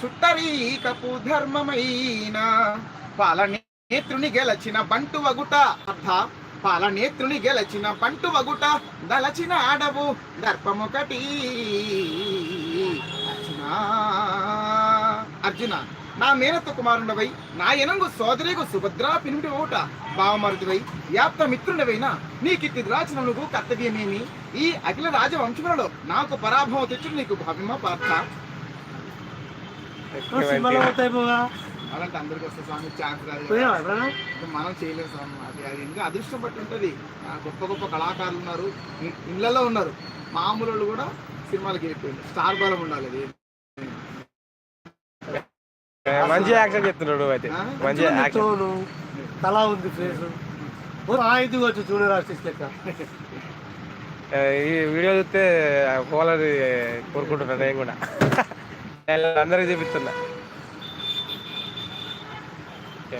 చుట్టరీకపు ధర్మమైన పాలనేత్రుని గెలచిన బంటు వగుట అర్థ పాలనేత్రుని గెలచిన బంటు వగుట దలచిన ఆడవు దర్పమొకటి. అర్జున అర్జున నా మేనత్త కుమారుండవై నా ఎనంగు సోదరిగు సుభద్రా పినుడి ఓట బావమరుదివై యాప్త మిత్రుడవైనా నీకిట్టి రాచిన నువ్వు కర్తవ్యమేమి? ఈ అఖిల రాజవంశములలో నాకు పరాభవం తెచ్చుడు నీకు భావ్యమా పార్థ? సినిమాలో పోతాయి పోగా. అలాంటి అందరికి వస్తే స్వామి ఛాన్స్ రాదు మనం చేయలేము స్వామి. అది అది ఇంకా అదృష్టం బట్టి ఉంటుంది. ఆ, గొప్ప గొప్ప కళాకారులు ఉన్నారు. ఇ- ఇళ్ళలో ఉన్నారు. మామూలు వాళ్ళు కూడా సినిమాలకి వెళ్ళిపోయింది. స్టార్ బలం ఉండాలి అది. మంచి యాక్షన్ చెప్తున్నాడు అయితే? మంచి యాక్షన్. తలా ఉంది ఫేస్ ఆ ఇది వచ్చి ఆర్టిస్ట్ లెక్క. ఈ వీడియో చూస్తే పోలని కోరుకుంటున్నాను నేను కూడా. అందరికి చూపిస్తున్నా. ఓకే